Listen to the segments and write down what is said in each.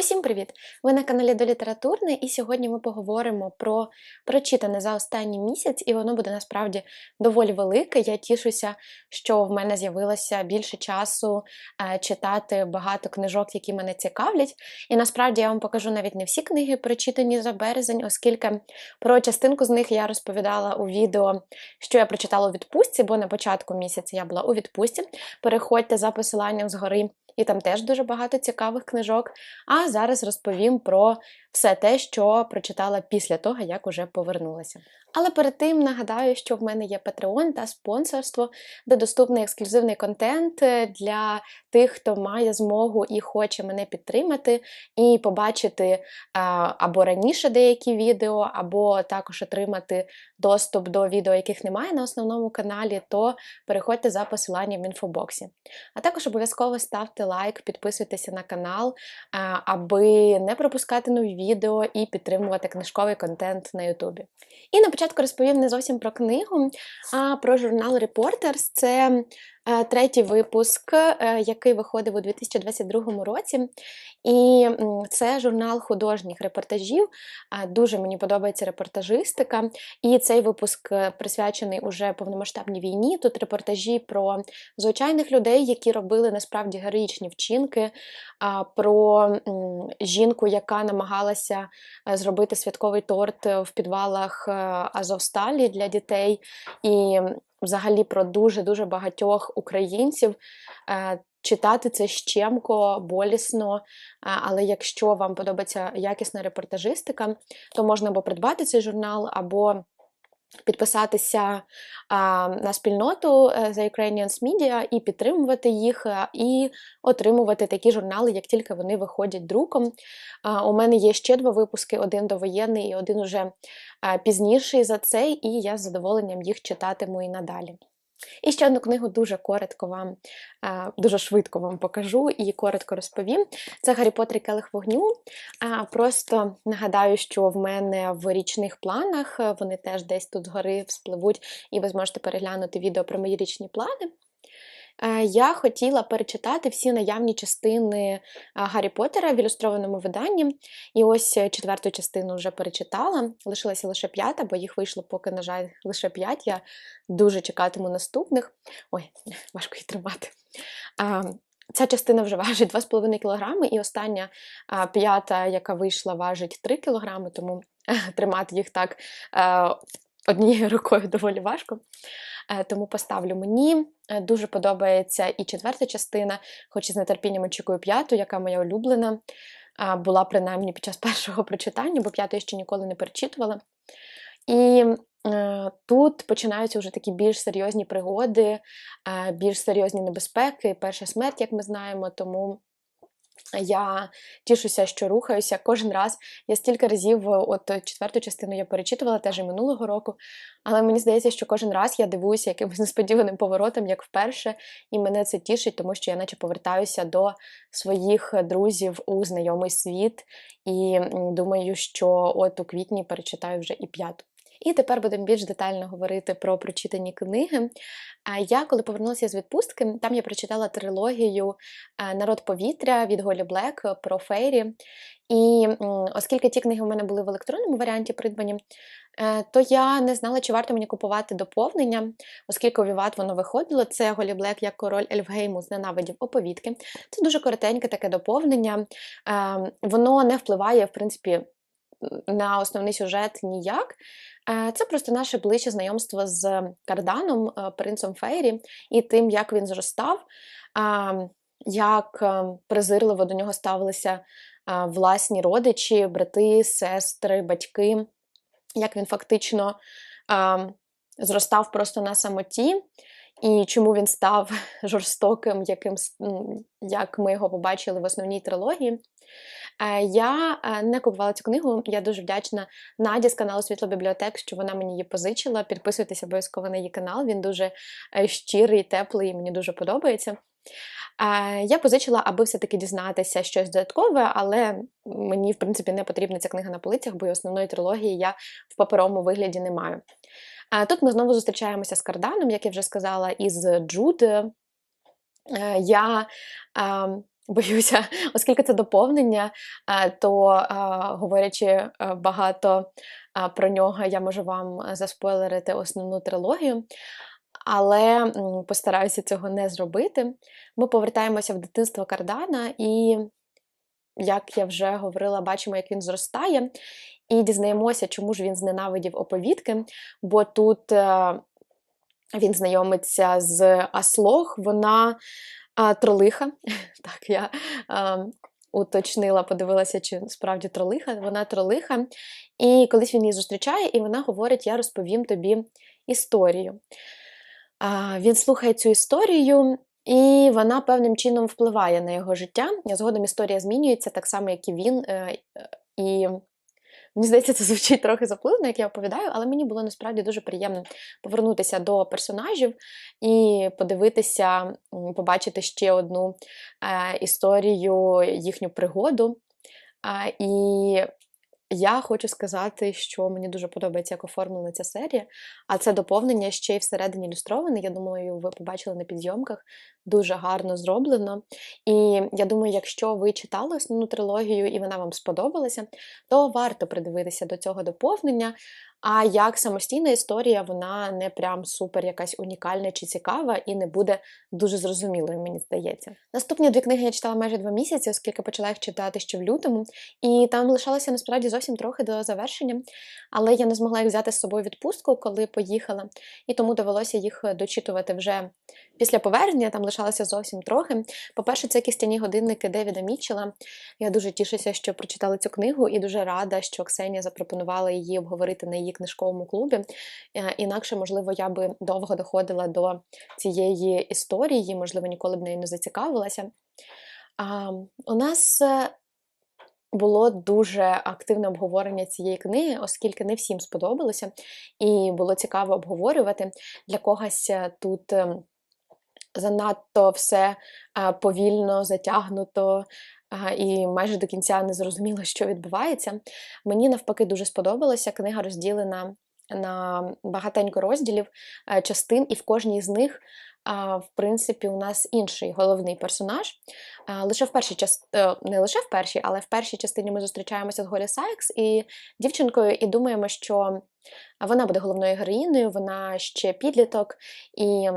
Усім привіт! Ви на каналі до Літературне, і сьогодні ми поговоримо про прочитане за останній місяць, і воно буде насправді доволі велике. Я тішуся, що в мене з'явилося більше часу е, читати багато книжок, які мене цікавлять. І насправді я вам покажу навіть не всі книги, прочитані за березень, оскільки про частинку з них я розповідала у відео, що я прочитала у відпустці, бо на початку місяця я була у відпустці. Переходьте за посиланням згори і там теж дуже багато цікавих книжок. А зараз розповім про все те, що прочитала після того, як уже повернулася. Але перед тим нагадаю, що в мене є Patreon та спонсорство, де доступний ексклюзивний контент е, для тих, хто має змогу і хоче мене підтримати, і побачити або раніше деякі відео, або також отримати доступ до відео, яких немає на основному каналі, то переходьте за посиланням в інфобоксі. А також обов'язково ставте лайк, підписуйтеся на канал, аби не пропускати нові відео і підтримувати книжковий контент на Ютубі. І на початку розповім не зовсім про книгу, а про журнал Reporters. Це третій випуск, е, який виходив у 2022 році. І це журнал художніх репортажів. Е, дуже мені подобається репортажистика. І цей випуск присвячений уже повномасштабній війні. Тут репортажі про звичайних людей, які робили насправді героїчні вчинки, про жінку, яка намагалася зробити святковий торт в підвалах Азовсталі для дітей, і взагалі про дуже-дуже багатьох українців. Е, читати це щемко, болісно, е, але якщо вам подобається якісна репортажистика, то можна або придбати цей журнал, або підписатися а, на спільноту The е, Ukrainians Media і підтримувати їх, е, і отримувати такі журнали, як тільки вони виходять друком. А, у мене є ще два випуски: один довоєнний і один уже а, пізніший за цей, і я з задоволенням їх читатиму і надалі. І ще одну книгу дуже коротко вам, дуже швидко вам покажу і коротко розповім. Це Гаррі Поттер і Келих вогню. Просто нагадаю, що в мене в річних планах вони теж десь тут згори вспливуть, і ви зможете переглянути відео про мої річні плани. Е, я хотіла перечитати всі наявні частини е, Гаррі Поттера в ілюстрованому виданні. І ось е, четверту частину вже перечитала. Лишилася лише п'ята, бо їх вийшло поки, на жаль, лише п'ять. Я дуже чекатиму наступних. Ой, важко її тримати. Ця частина вже важить 2,5 кг, і остання п'ята, яка вийшла, важить 3 кг, тому тримати їх так однією рукою доволі важко. Е, тому поставлю мені. Е, дуже подобається і четверта частина, хоч і з нетерпінням очікую п'яту, яка моя улюблена. Була принаймні під час першого прочитання, бо п'яту я ще ніколи не перечитувала. І е, тут починаються вже такі більш серйозні пригоди, більш серйозні небезпеки, перша смерть, як ми знаємо, тому я тішуся, що рухаюся кожен раз. Я стільки разів, от четверту частину я перечитувала теж і минулого року, але мені здається, що кожен раз я дивуюся якимось несподіваним поворотом, як вперше, і мене це тішить, тому що я наче повертаюся до своїх друзів у знайомий світ, і думаю, що от у квітні перечитаю вже і п'яту. І тепер будемо більш детально говорити про прочитані книги. Я, коли повернулася з відпустки, там я прочитала трилогію Народ повітря від Голі Блек про Фейрі. І оскільки ті книги у мене були в електронному варіанті придбані, е, то я не знала, чи варто мені купувати доповнення, оскільки у Віват воно виходило. Це Голі Блек як король Ельфгейму з ненавидів оповідки. Це дуже коротеньке таке доповнення. Е, воно не впливає, в принципі, на основний сюжет ніяк. Е, це просто наше ближче знайомство з Карданом, е, принцем Фейрі, і тим, як він зростав, як е, презирливо до нього ставилися власні родичі, брати, сестри, батьки, як він фактично зростав просто на самоті. І чому він став жорстоким, яким, як ми його побачили в основній трилогії. Е, я е, не купувала цю книгу. Я дуже вдячна Наді з каналу Світло Бібліотек, що вона мені її позичила. Підписуйтесь обов'язково на її канал. Він дуже е, щирий, теплий і мені дуже подобається. Я позичила, аби все-таки дізнатися щось додаткове, але мені, в принципі, не потрібна ця книга на полицях, бо основної трилогії я в паперовому вигляді не маю. Тут ми знову зустрічаємося з Карданом, як я вже сказала, із Джуд. Я боюся, оскільки це доповнення, е, то е, говорячи е, багато про нього, я можу вам заспойлерити основну трилогію. Але постараюся цього не зробити. Ми повертаємося в дитинство Кардана, і, як я вже говорила, бачимо, як він зростає, і дізнаємося, чому ж він зненавидів оповідки, бо тут він знайомиться з Аслох, вона а, тролиха. Так, я а, уточнила, подивилася, чи справді тролиха. Вона тролиха. І колись він її зустрічає, і вона говорить: Я розповім тобі історію. Він слухає цю історію. І вона певним чином впливає на його життя. Згодом історія змінюється так само, як і він. Е, і Мені здається, це звучить трохи запливно, як я оповідаю, але мені було насправді дуже приємно повернутися до персонажів і подивитися, побачити ще одну е, історію, їхню пригоду. Е, і я хочу сказати, що мені дуже подобається, як оформлена ця серія, а це доповнення ще й всередині ілюстроване. Я думаю, ви побачили на підйомках. Дуже гарно зроблено. І я думаю, якщо ви читали основну трилогію і вона вам сподобалася, то варто придивитися до цього доповнення. А як самостійна історія, вона не прям супер якась унікальна чи цікава і не буде дуже зрозумілою, мені здається. Наступні дві книги я читала майже два місяці, оскільки почала їх читати ще в лютому, і там лишалося насправді зовсім трохи до завершення, але я не змогла їх взяти з собою відпустку, коли поїхала, і тому довелося їх дочитувати вже після повернення. Там лишалося зовсім трохи. По-перше, це кістяні годинники Девіда Мітчела. Я дуже тішуся, що прочитала цю книгу, і дуже рада, що Ксенія запропонувала її обговорити на її її книжковому клубі. Е, інакше, можливо, я би довго доходила до цієї історії, можливо, ніколи б нею не зацікавилася. А, У нас е, було дуже активне обговорення цієї книги, оскільки не всім сподобалося, і було цікаво обговорювати. Для когось е, тут занадто все повільно затягнуто і майже до кінця не зрозуміло, що відбувається. Мені навпаки дуже сподобалася. Книга розділена на багатенько розділів е, частин, і в кожній з них. В принципі, у нас інший головний персонаж. Лише в першій частині, е, не лише в першій, але в першій частині ми зустрічаємося з Голі Сайкс і дівчинкою, і думаємо, що вона буде головною героїною, вона ще підліток, і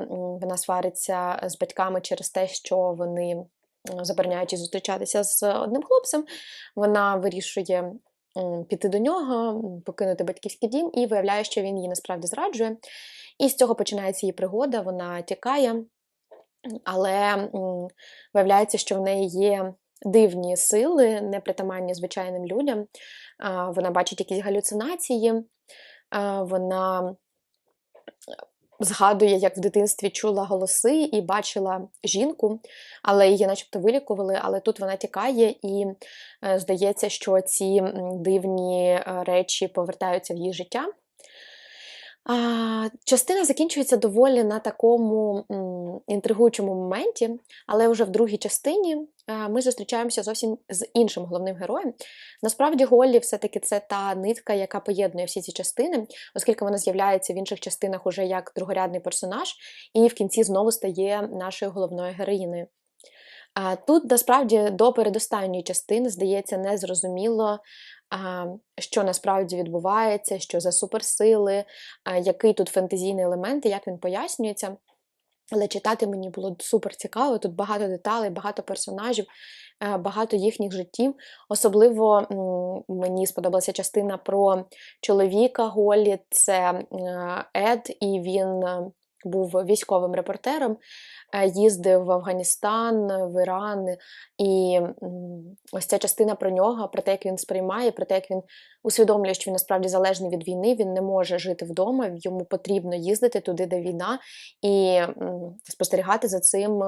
вона свариться з батьками через те, що вони забороняючи зустрічатися з одним хлопцем, вона вирішує піти до нього, покинути батьківський дім і виявляє, що він її насправді зраджує. І з цього починається її пригода, вона тікає, але виявляється, що в неї є. Дивні сили, непритаманні звичайним людям. Вона бачить якісь галюцинації, вона згадує, як в дитинстві чула голоси і бачила жінку, але її, начебто, вилікували. Але тут вона тікає, і е, здається, що ці дивні е, речі повертаються в її життя. Частина закінчується доволі на такому інтригуючому моменті, але вже в другій частині ми зустрічаємося зовсім з іншим головним героєм. Насправді, Голлі все-таки це та нитка, яка поєднує всі ці частини, оскільки вона з'являється в інших частинах уже як другорядний персонаж, і в кінці знову стає нашою головною героїною. А Тут насправді до передостанньої частини здається незрозуміло, що насправді відбувається, що за суперсили, який тут фентезійний елемент і як він пояснюється. Але читати мені було супер цікаво, тут багато деталей, багато персонажів, е, багато їхніх життів. Особливо мені сподобалася частина про чоловіка Голі, це е, Ед, і він е, був військовим репортером, е, їздив в Афганістан, в Іран, і ось ця частина про нього, про те, як він сприймає, про те, як він усвідомлює, що він насправді залежний від війни, він не може жити вдома, йому потрібно їздити туди, де війна, і спостерігати за цим,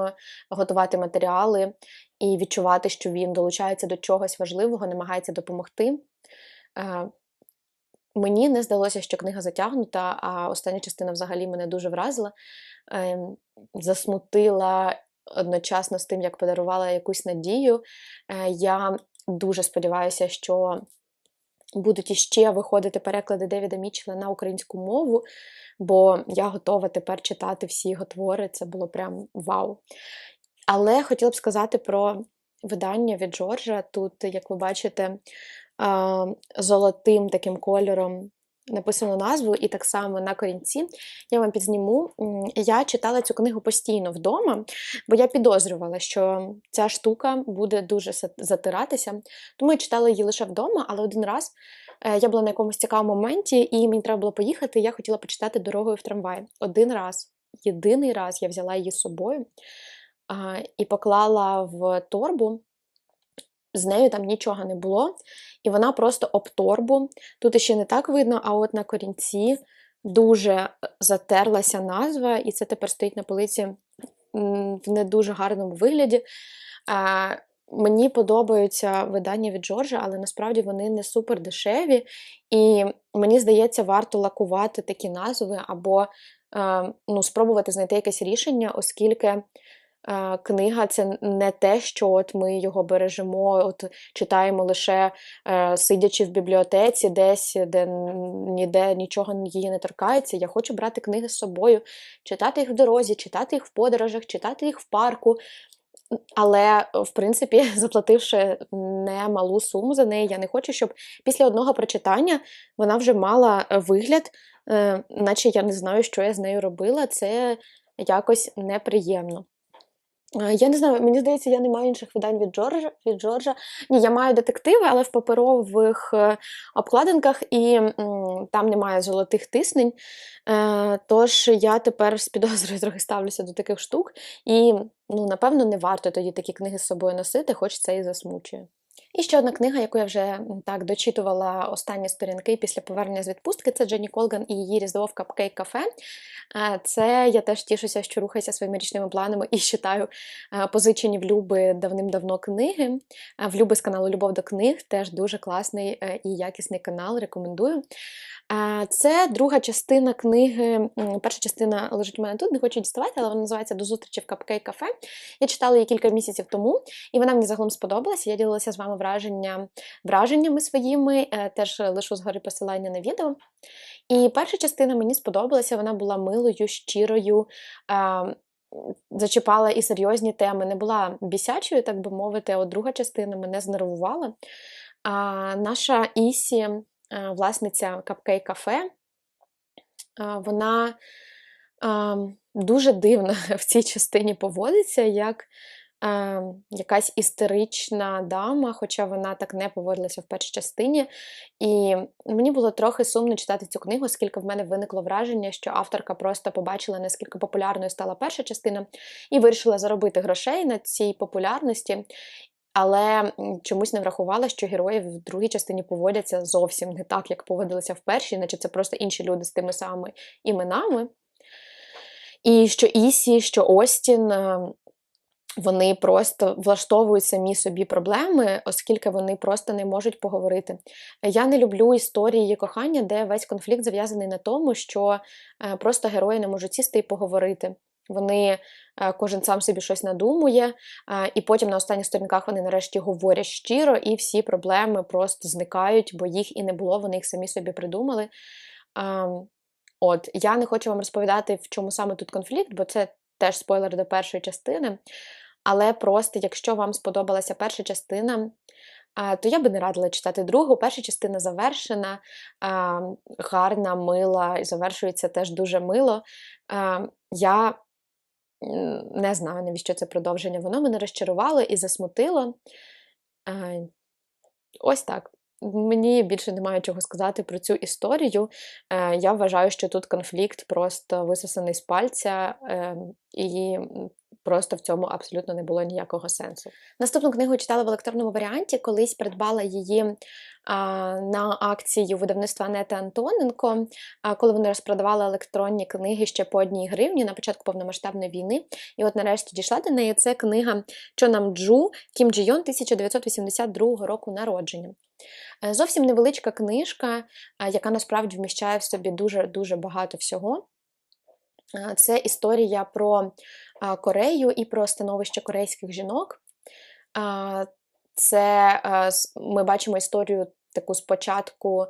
готувати матеріали і відчувати, що він долучається до чогось важливого, намагається допомогти. Мені не здалося, що книга затягнута, а остання частина взагалі мене дуже вразила, ем, засмутила одночасно з тим, як подарувала якусь надію. Е, я дуже сподіваюся, що будуть іще виходити переклади Девіда Мічела на українську мову, бо я готова тепер читати всі його твори. Це було прям вау. Але хотіла б сказати про видання від Джорджа. Тут, як ви бачите, золотим таким кольором написано назву, і так само на корінці. Я вам підзніму. Я читала цю книгу постійно вдома, бо я підозрювала, що ця штука буде дуже затиратися. Тому я читала її лише вдома, але один раз е, я була на якомусь цікавому моменті, і мені треба було поїхати. Я хотіла почитати дорогою в трамваї. Один раз, єдиний раз я взяла її з собою і поклала в торбу з нею там нічого не було. І вона просто об торбу. Тут ще не так видно, а от на корінці дуже е, затерлася назва, і це тепер стоїть на полиці в не дуже гарному вигляді. Мені подобаються видання від Джорджа, але насправді вони не супер дешеві. І мені здається, варто лакувати такі назви або е, ну, спробувати знайти якесь рішення, оскільки книга це не те, що от ми його бережемо, от читаємо лише е, сидячи в бібліотеці, десь, де ніде нічого її не торкається. Я хочу брати книги з собою, читати їх в дорозі, читати їх в подорожах, читати їх в парку. Але, в принципі, заплативши немалу суму за неї, я не хочу, щоб після одного прочитання вона вже мала вигляд, е, наче я не знаю, що я з нею робила. Це якось неприємно. Е, я не знаю, мені здається, я не маю інших видань від Джорджа. від Джорджа. Ні, я маю детективи, але в паперових е, обкладинках, і м, там немає золотих тиснень. Е, Тож я тепер з підозрою трохи ставлюся до таких штук, і ну, напевно не варто тоді такі книги з собою носити, хоч це і засмучує. І ще одна книга, яку я вже так дочитувала останні сторінки після повернення з відпустки, це Дженні Колган і її різдво в капкейк кафе. Це я теж тішуся, що рухаюся своїми річними планами і читаю позичені в Люби давним-давно книги. В Люби з каналу Любов до книг теж дуже класний е, і якісний канал. Рекомендую. Це друга частина книги. Перша частина лежить у мене тут, не хочу діставати, але вона називається До зустрічі в капкейк кафе. Я читала її кілька місяців тому, і вона мені загалом сподобалася. Я ділилася з вами враження, враженнями своїми, е, теж лишу згори посилання на відео. І перша частина мені сподобалася, вона була милою, щирою. Зачіпала і серйозні теми, не була бісячою, так би мовити, а от друга частина мене знервувала. Наша Ісі Е, власниця Капкей Кафе, вона дуже дивно в цій частині поводиться, як е, якась істерична дама, хоча вона так не поводилася в першій частині. І мені було трохи сумно читати цю книгу, оскільки в мене виникло враження, що авторка просто побачила, наскільки популярною стала перша частина, і вирішила заробити грошей на цій популярності але чомусь не врахувала, що герої в другій частині поводяться зовсім не так, як поводилися в першій, наче це просто інші люди з тими самими іменами. І що Ісі, що Остін. Е, вони просто влаштовують самі собі проблеми, оскільки вони просто не можуть поговорити. Я не люблю історії кохання, де весь конфлікт зав'язаний на тому, що е, просто герої не можуть сісти і поговорити. Вони е, кожен сам собі щось надумує, і потім на останніх сторінках вони нарешті говорять щиро, і всі проблеми просто зникають, бо їх і не було, вони їх самі собі придумали. От, я не хочу вам розповідати, в чому саме тут конфлікт, бо це теж спойлер до першої частини. Але просто, якщо вам сподобалася перша частина, то я би не радила читати другу. Перша частина завершена, гарна, мила, і завершується теж дуже мило. Я не знаю, навіщо це продовження. Воно мене розчарувало і засмутило. Ось так. Мені більше немає чого сказати про цю історію. Е, я вважаю, що тут конфлікт просто висосаний з пальця, ем, і Просто в цьому абсолютно не було ніякого сенсу. Наступну книгу читала в електронному варіанті, колись придбала її а, на акцію видавництва Анети Антоненко, а, коли вони розпродавали електронні книги ще по одній гривні на початку повномасштабної війни. І от нарешті дійшла до неї це книга Чонам Джу Кім Джі Йон 1982 року народження. Е, зовсім невеличка книжка, яка насправді вміщає в собі дуже-дуже багато всього. Це історія про Корею і про становище корейських жінок. Це ми бачимо історію таку спочатку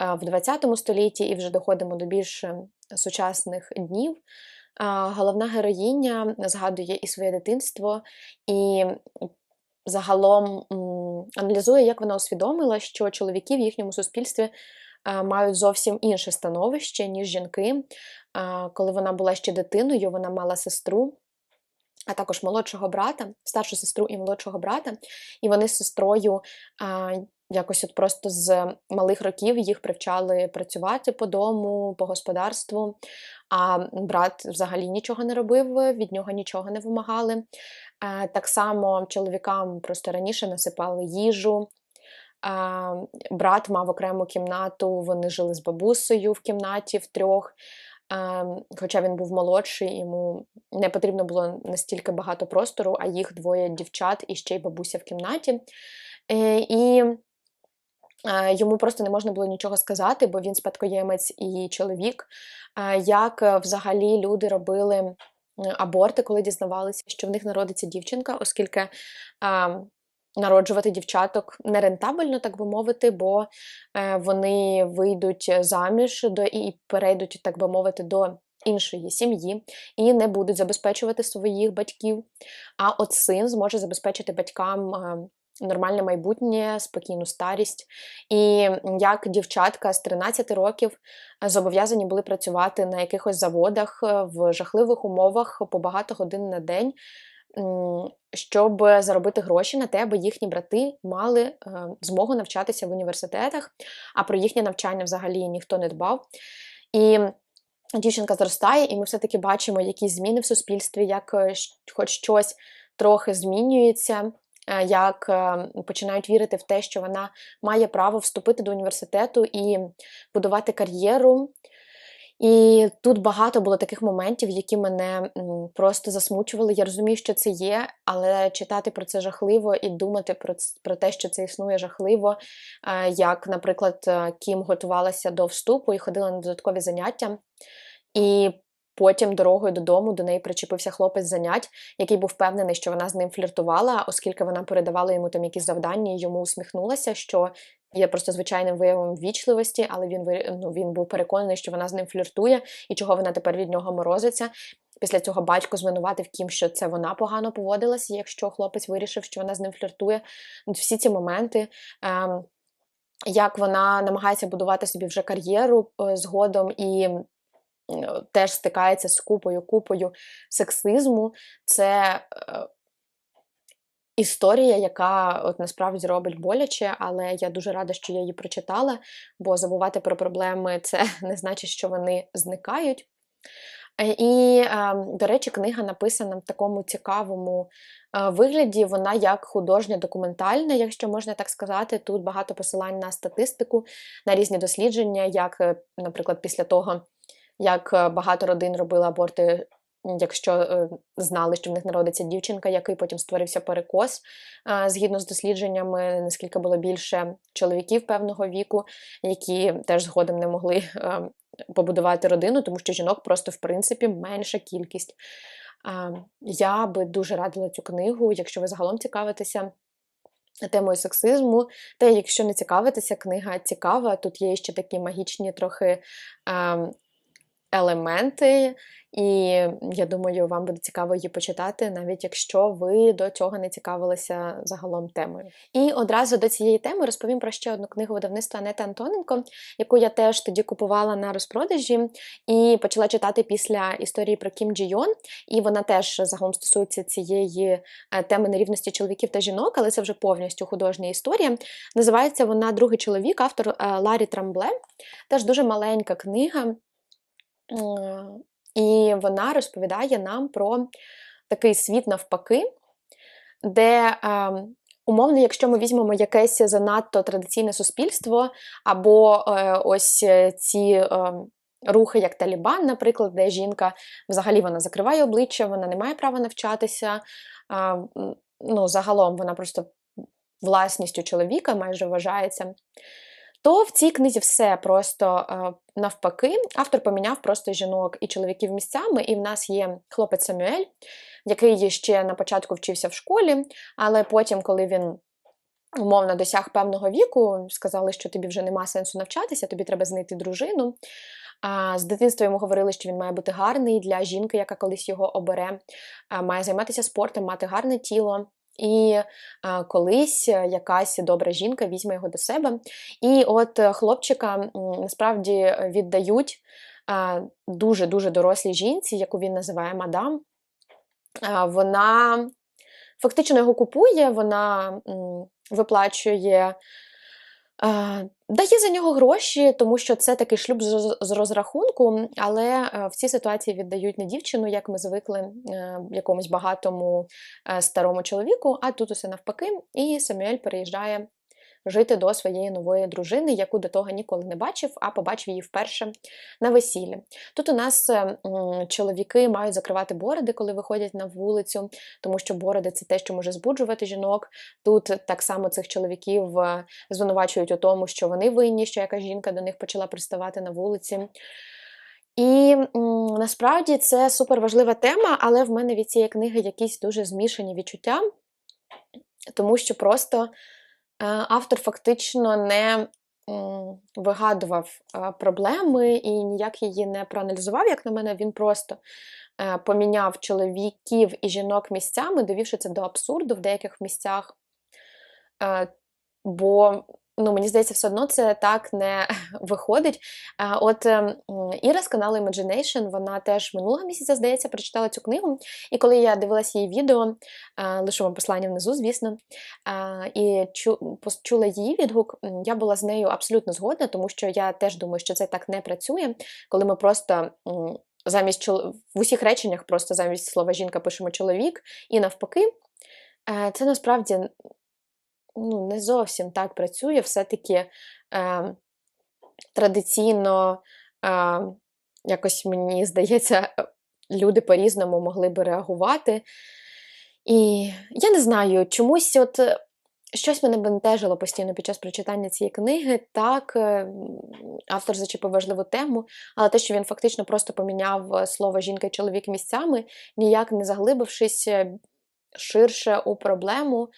в ХХ столітті і вже доходимо до більш сучасних днів. Головна героїня згадує і своє дитинство, і загалом аналізує, як вона усвідомила, що чоловіки в їхньому суспільстві мають зовсім інше становище, ніж жінки. Коли вона була ще дитиною, вона мала сестру, а також молодшого брата, старшу сестру і молодшого брата. І вони з сестрою якось от просто з малих років їх привчали працювати по дому, по господарству. А брат взагалі нічого не робив, від нього нічого не вимагали. Так само чоловікам просто раніше насипали їжу. Брат мав окрему кімнату, вони жили з бабусею в кімнаті втрьох. Ем, Хоча він був молодший, йому не потрібно було настільки багато простору, а їх двоє дівчат і ще й бабуся в кімнаті. Е, І йому просто не можна було нічого сказати, бо він спадкоємець і чоловік. Як е, взагалі люди робили аборти, коли дізнавалися, що в них народиться дівчинка, оскільки. Народжувати дівчаток нерентабельно, так би мовити, бо е, вони вийдуть заміж до і перейдуть, так би мовити, до іншої сім'ї і не будуть забезпечувати своїх батьків. А от син зможе забезпечити батькам е, нормальне майбутнє, спокійну старість. І як дівчатка з 13 років зобов'язані були працювати на якихось заводах е, в жахливих умовах по багато годин на день. Щоб заробити гроші на те, аби їхні брати мали е, змогу навчатися в університетах, а про їхнє навчання взагалі ніхто не дбав. І дівчинка зростає, і ми все-таки бачимо якісь зміни в суспільстві, як е, хоч щось трохи змінюється, е, як починають вірити в те, що вона має право вступити до університету і будувати кар'єру. І тут багато було таких моментів, які мене просто засмучували. Я розумію, що це є, але читати про це жахливо і думати про, про те, що це існує жахливо. Е, Як, наприклад, е, Кім готувалася до вступу і ходила на додаткові заняття, і потім дорогою додому до неї причепився хлопець занять, який був впевнений, що вона з ним фліртувала, оскільки вона передавала йому там якісь завдання, і йому усміхнулася, що є просто звичайним виявом вічливості, але він ну, він був переконаний, що вона з ним фліртує, і чого вона тепер від нього морозиться. Після цього батько звинуватив Кім, що це вона погано поводилася, якщо хлопець вирішив, що вона з ним фліртує. Всі ці моменти. Ем, як вона намагається будувати собі вже кар'єру е, згодом і теж стикається з купою купою сексизму, це е, історія, яка от насправді робить боляче, але я дуже рада, що я її прочитала, бо забувати про проблеми це не значить, що вони зникають. Е, І, е, до речі, книга написана в такому цікавому е, вигляді. Вона як художня документальна, якщо можна так сказати. Тут багато посилань на статистику, на різні дослідження, як, наприклад, після того, як багато родин робили аборти, якщо е, знали, що в них народиться дівчинка, який потім створився перекос. Е, Згідно з дослідженнями, наскільки було більше чоловіків певного віку, які теж згодом не могли е, побудувати родину, тому що жінок просто в принципі менша кількість. Я би дуже радила цю книгу, якщо ви загалом цікавитеся темою сексизму. Та якщо не цікавитеся, книга цікава. Тут є ще такі магічні трохи ем, елементи, і я думаю, вам буде цікаво її почитати, навіть якщо ви до цього не цікавилися загалом темою. І одразу до цієї теми розповім про ще одну книгу видавництва Анети Антоненко, яку я теж тоді купувала на розпродажі і почала читати після історії про Кім Джі Йон. І вона теж загалом стосується цієї е, теми нерівності чоловіків та жінок, але це вже повністю художня історія. Називається вона Другий чоловік, автор е, Ларі Трамбле. Теж дуже маленька книга. І вона розповідає нам про такий світ навпаки, де е, умовно, якщо ми візьмемо якесь занадто традиційне суспільство, або е, ось е, ці е, рухи, як Талібан, наприклад, де жінка взагалі вона закриває обличчя, вона не має права навчатися. ну, загалом вона просто власністю чоловіка майже вважається. То в цій книзі все просто е, навпаки. Автор поміняв просто жінок і чоловіків місцями, і в нас є хлопець Самюель, який ще на початку вчився в школі, але потім, коли він умовно досяг певного віку, сказали, що тобі вже нема сенсу навчатися, тобі треба знайти дружину. А з дитинства йому говорили, що він має бути гарний для жінки, яка колись його обере, а, має займатися спортом, мати гарне тіло. І а, колись якась добра жінка візьме його до себе. І от е, хлопчика насправді віддають дуже-дуже дорослій жінці, яку він називає мадам. А, Вона фактично його купує, вона м, виплачує. Е, Дає за нього гроші, тому що це такий шлюб з розрахунку, але е, в цій ситуації віддають не дівчину, як ми звикли е, якомусь багатому старому чоловіку, а тут усе навпаки. І Самюель переїжджає жити до своєї нової дружини, яку до того ніколи не бачив, а побачив її вперше на весіллі. Тут у нас е, чоловіки мають закривати бороди, коли виходять на вулицю, тому що бороди це те, що може збуджувати жінок. Тут так само цих чоловіків е, звинувачують у тому, що вони винні, що якась жінка до них почала приставати на вулиці. І насправді це супер важлива тема, але в мене від цієї книги якісь дуже змішані відчуття, тому що просто автор фактично не вигадував е, проблеми і ніяк її не проаналізував, як на мене, він просто е, поміняв чоловіків і жінок місцями, довівши це до абсурду в деяких місцях. Бо ну, мені здається, все одно це так не виходить. От ем, Іра з каналу Imagination, вона теж минулого місяця, здається, прочитала цю книгу. І коли я дивилася її відео, лишу вам послання внизу, звісно, і почула її відгук, я була з нею абсолютно згодна, тому що я теж думаю, що це так не працює, коли ми просто. Замість чол... в усіх реченнях просто замість слова жінка пишемо чоловік, і навпаки, це насправді ну, не зовсім так працює, все-таки е, традиційно, е, якось мені здається, люди по-різному могли би реагувати. І я не знаю, чомусь от. Е, щось мене бентежило постійно під час прочитання цієї книги. Так, е, автор зачепив важливу тему, але те, що він фактично просто поміняв е, слово жінка і чоловік місцями, ніяк не заглибившись ширше у проблему,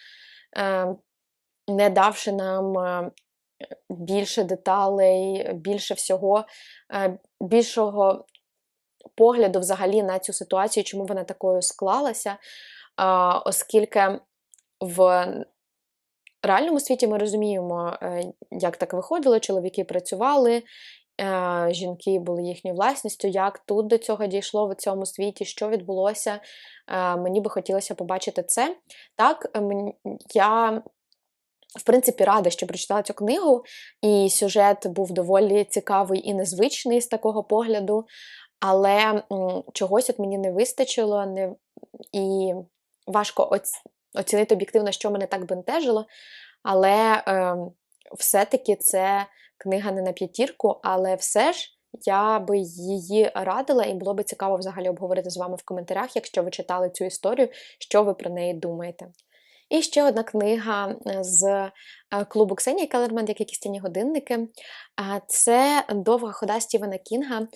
не давши нам е, більше деталей, більше всього, е, більшого погляду взагалі на цю ситуацію, чому вона такою склалася, оскільки в реальному світі ми розуміємо, е, як так виходило, чоловіки працювали. Жінки були їхньою власністю, як тут до цього дійшло в цьому світі, що відбулося. Мені би хотілося побачити це. Так, я в принципі, рада, що прочитала цю книгу, і сюжет був доволі цікавий і незвичний з такого погляду, але чогось от мені не вистачило, не... і важко оц... оцінити об'єктивно, що мене так бентежило. Але е, все-таки це книга не на п'ятірку, але все ж. Я би її радила, і було би цікаво взагалі обговорити з вами в коментарях, якщо ви читали цю історію, що ви про неї думаєте. І ще одна книга е, з е, клубу Ксенії Келерман, як якісь тіні годинники. Це довга хода Стівена Кінга,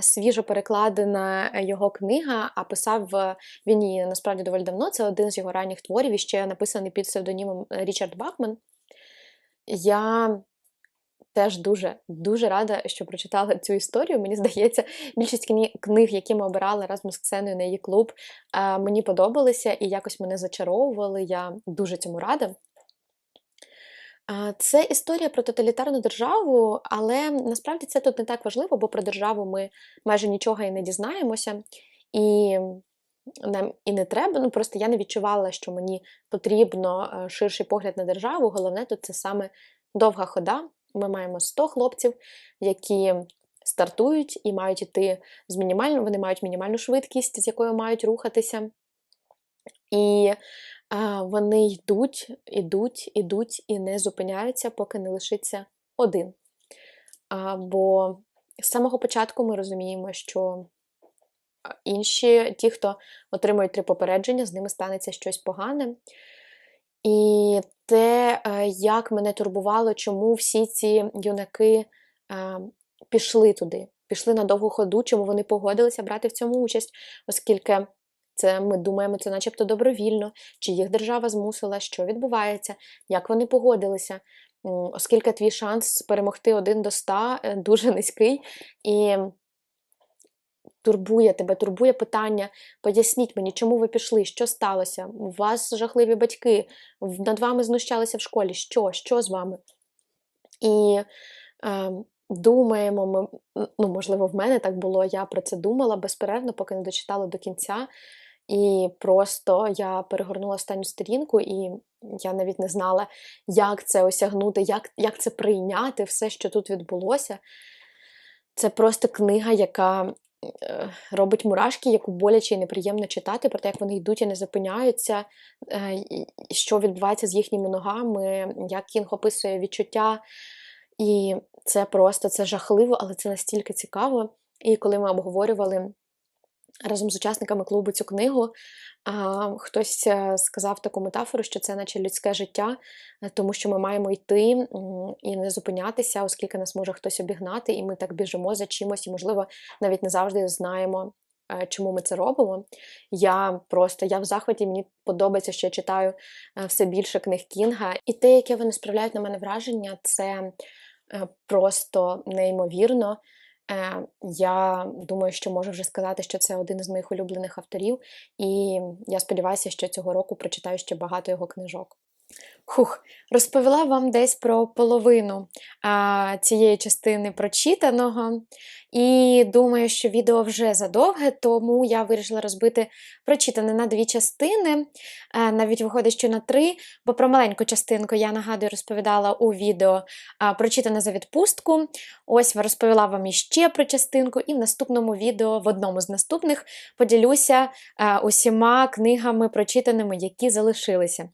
свіжо перекладена його книга, а писав він її насправді доволі давно. Це один з його ранніх творів, і ще написаний під псевдонімом Річард Бакман. Я теж дуже дуже рада, що прочитала цю історію. Мені здається, більшість книг, які ми обирали разом з Ксеною на її клуб, мені подобалися і якось мене зачаровували. Я дуже цьому рада. Це історія про тоталітарну державу, але насправді це тут не так важливо, бо про державу ми майже нічого і не дізнаємося. І нам і не треба. Ну просто я не відчувала, що мені потрібно е, ширший погляд на державу. Головне тут це саме довга хода, ми маємо 100 хлопців, які стартують і мають йти з мінімальною, вони мають мінімальну швидкість, з якою мають рухатися. І а, вони йдуть, ідуть, ідуть і не зупиняються, поки не лишиться один. А, Бо з самого початку ми розуміємо, що інші, ті, хто отримують три попередження, з ними станеться щось погане. І те, е, як мене турбувало, чому всі ці юнаки е, пішли туди, пішли на довгу ходу, чому вони погодилися брати в цьому участь, оскільки це ми думаємо, це начебто добровільно, чи їх держава змусила, що відбувається, як вони погодилися, оскільки твій шанс перемогти один до ста е, дуже низький. І турбує тебе, турбує питання, поясніть мені, чому ви пішли, що сталося? У вас жахливі батьки, над вами знущалися в школі. Що? Що з вами? І е, думаємо, ми, ну, можливо, в мене так було, я про це думала безперервно, поки не дочитала до кінця. І просто я перегорнула останню сторінку, і я навіть не знала, як це осягнути, як, як це прийняти, все, що тут відбулося. Це просто книга, яка робить мурашки, яку боляче і неприємно читати, про те, як вони йдуть і не зупиняються, е, що відбувається з їхніми ногами, як Кінг описує відчуття. І це просто це жахливо, але це настільки цікаво. І коли ми обговорювали разом з учасниками клубу цю книгу, хтось е, сказав таку метафору, що це наче людське життя, е, тому що ми маємо йти і не зупинятися, оскільки нас може хтось обігнати, і ми так біжимо за чимось, і, можливо, навіть не завжди знаємо, е, чому ми це робимо. Я просто я в захваті, мені подобається, що я читаю все більше книг Кінга. І те, яке вони справляють на мене враження, це просто неймовірно. Е, Я думаю, що можу вже сказати, що це один із моїх улюблених авторів, і я сподіваюся, що цього року прочитаю ще багато його книжок. Хух, розповіла вам десь про половину а, цієї частини прочитаного, і думаю, що відео вже задовге, тому я вирішила розбити прочитане на дві частини, е, навіть виходить, що на три, бо про маленьку частинку я нагадую розповідала у відео а, прочитане за відпустку. Ось розповіла вам іще про частинку, і в наступному відео, в одному з наступних, поділюся е, усіма книгами прочитаними, які залишилися.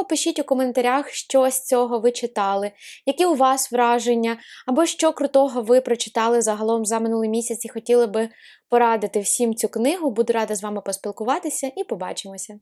Обов'язково пишіть у коментарях, що з цього ви читали, які у вас враження, або що крутого ви прочитали загалом за минулий місяць і хотіли би порадити всім цю книгу. Буду рада з вами поспілкуватися і побачимося.